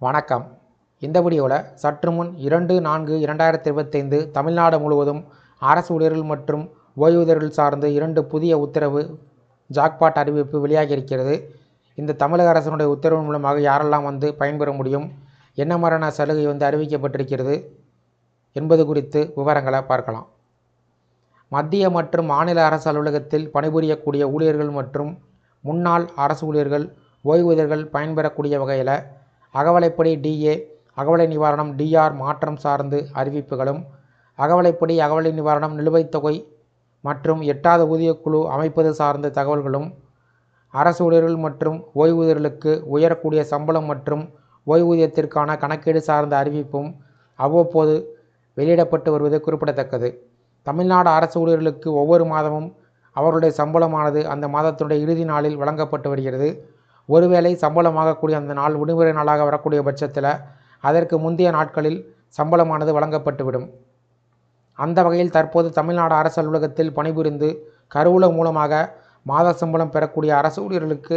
வணக்கம். இந்த வீடியோவில் சற்று முன் இரண்டு நான்கு இரண்டாயிரத்தி இருபத்தைந்து தமிழ்நாடு முழுவதும் அரசு ஊழியர்கள் மற்றும் ஓய்வூதியர்கள் சார்ந்து இரண்டு புதிய உத்தரவு ஜாக்பாட் அறிவிப்பு வெளியாகி இருக்கிறது இந்த தமிழக அரசினுடைய உத்தரவு மூலமாக யாரெல்லாம் வந்து பயன்பெற முடியும் என்ன மாதிரியான சலுகை வந்து அறிவிக்கப்பட்டிருக்கிறது என்பது குறித்து விவரங்களை பார்க்கலாம். மத்திய மற்றும் மாநில அரசு அலுவலகத்தில் பணிபுரியக்கூடிய ஊழியர்கள் மற்றும் முன்னாள் அரசு ஊழியர்கள் ஓய்வூதியர்கள் பயன்பெறக்கூடிய வகையில் அகவலைப்படி டிஏ அகவலை நிவாரணம் டிஆர் மாற்றம் சார்ந்து அறிவிப்புகளும் அகவலைப்படி அகவலை நிவாரணம் நிலுவைத் தொகை மற்றும் எட்டாவது ஊதியக்குழு அமைப்பது சார்ந்த தகவல்களும் அரசு ஊழியர்கள் மற்றும் ஓய்வூதியர்களுக்கு உயரக்கூடிய சம்பளம் மற்றும் ஓய்வூதியத்திற்கான கணக்கீடு சார்ந்த அறிவிப்பும் அவ்வப்போது வெளியிடப்பட்டு வருவது குறிப்பிடத்தக்கது. தமிழ்நாடு அரசு ஊழியர்களுக்கு ஒவ்வொரு மாதமும் அவர்களுடைய சம்பளமானது அந்த மாதத்தினுடைய இறுதி நாளில் வழங்கப்பட்டு வருகிறது. ஒருவேளை சம்பளமாகக்கூடிய அந்த நாள் விடுமுறை நாளாக வரக்கூடிய பட்சத்தில் அதற்கு முந்தைய நாட்களில் சம்பளமானது வழங்கப்பட்டுவிடும். அந்த வகையில் தற்போது தமிழ்நாடு அரசு அலுவலகத்தில் பணிபுரிந்து கருவூலம் மூலமாக மாத சம்பளம் பெறக்கூடிய அரசு ஊழியர்களுக்கு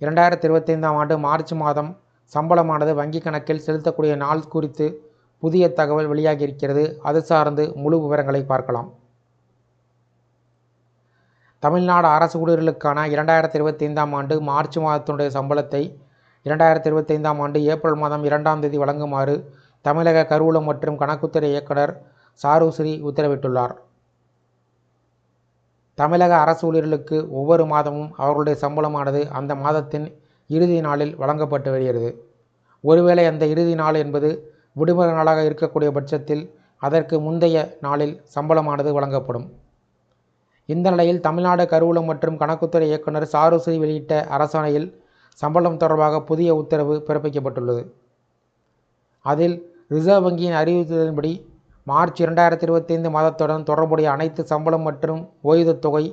இரண்டாயிரத்தி இருபத்தைந்தாம் ஆண்டு மார்ச் மாதம் சம்பளமானது வங்கி கணக்கில் செலுத்தக்கூடிய நாள் குறித்து புதிய தகவல் வெளியாகியிருக்கிறது. அது சார்ந்து முழு விவரங்களை பார்க்கலாம். தமிழ்நாடு அரசு ஊழியர்களுக்கான இரண்டாயிரத்தி இருபத்தைந்தாம் ஆண்டு மார்ச் மாதத்தினுடைய சம்பளத்தை இரண்டாயிரத்தி இருபத்தைந்தாம் ஆண்டு ஏப்ரல் மாதம் இரண்டாம் தேதி வழங்குமாறு தமிழக கருவூலம் மற்றும் கணக்குத்துறை இயக்குனர் சாருஸ்ரீ உத்தரவிட்டுள்ளார். தமிழக அரசு ஊழியர்களுக்கு ஒவ்வொரு மாதமும் அவர்களுடைய சம்பளமானது அந்த மாதத்தின் இறுதி நாளில் வழங்கப்பட்டு வருகிறது. ஒருவேளை அந்த இறுதி நாள் என்பது விடுமுறை நாளாக இருக்கக்கூடிய பட்சத்தில் அதற்கு முந்தைய நாளில் சம்பளமானது வழங்கப்படும். இந்த நிலையில் தமிழ்நாடு கருவூலம் மற்றும் கணக்குத்துறை இயக்குனர் சாருஸ்ரீ வெளியிட்ட அரசாணையில் சம்பளம் தொடர்பாக புதிய உத்தரவு பிறப்பிக்கப்பட்டுள்ளது. அதில் ரிசர்வ் வங்கியின் அறிவித்ததன்படி மார்ச் இரண்டாயிரத்தி இருபத்தைந்து மாதத்துடன் தொடர்புடைய அனைத்து சம்பளம் மற்றும் ஓய்வுத் தொகை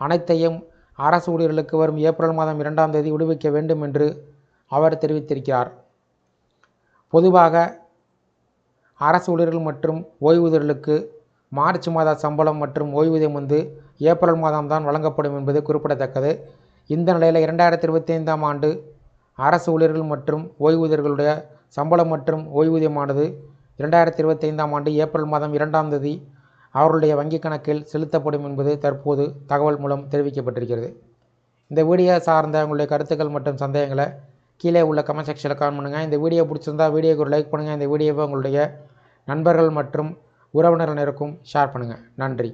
அனைத்தையும் அரசு ஊழியர்களுக்கு வரும் ஏப்ரல் மாதம் இரண்டாம் தேதி விடுவிக்க வேண்டும் என்று அவர் தெரிவித்திருக்கிறார். பொதுவாக அரசு ஊழியர்கள் மற்றும் ஓய்வூதியர்களுக்கு மார்ச் மாத சம்பளம் மற்றும் ஓய்வூதியம் வந்து ஏப்ரல் மாதம்தான் வழங்கப்படும் என்பது குறிப்பிடத்தக்கது. இந்த நிலையில் இரண்டாயிரத்தி இருபத்தி ஐந்தாம் ஆண்டு அரசு ஊழியர்கள் மற்றும் ஓய்வூதியர்களுடைய சம்பளம் மற்றும் ஓய்வூதியமானது இரண்டாயிரத்தி இருபத்தி ஐந்தாம் ஆண்டு ஏப்ரல் மாதம் இரண்டாம் தேதி அவர்களுடைய வங்கிக் கணக்கில் செலுத்தப்படும் என்பது தற்போது தகவல் மூலம் தெரிவிக்கப்பட்டிருக்கிறது. இந்த வீடியோ சார்ந்த உங்களுடைய கருத்துக்கள் மற்றும் சந்தேகங்களை கீழே உள்ள கமெண்ட் செக்ஷனில் கமெண்ட் பண்ணுங்கள் இந்த வீடியோ பிடிச்சிருந்தா வீடியோக்கு ஒரு லைக் பண்ணுங்கள் இந்த வீடியோவை உங்களுடைய நண்பர்கள் மற்றும் உறவினர்களுக்கும் ஷேர் பண்ணுங்கள் நன்றி.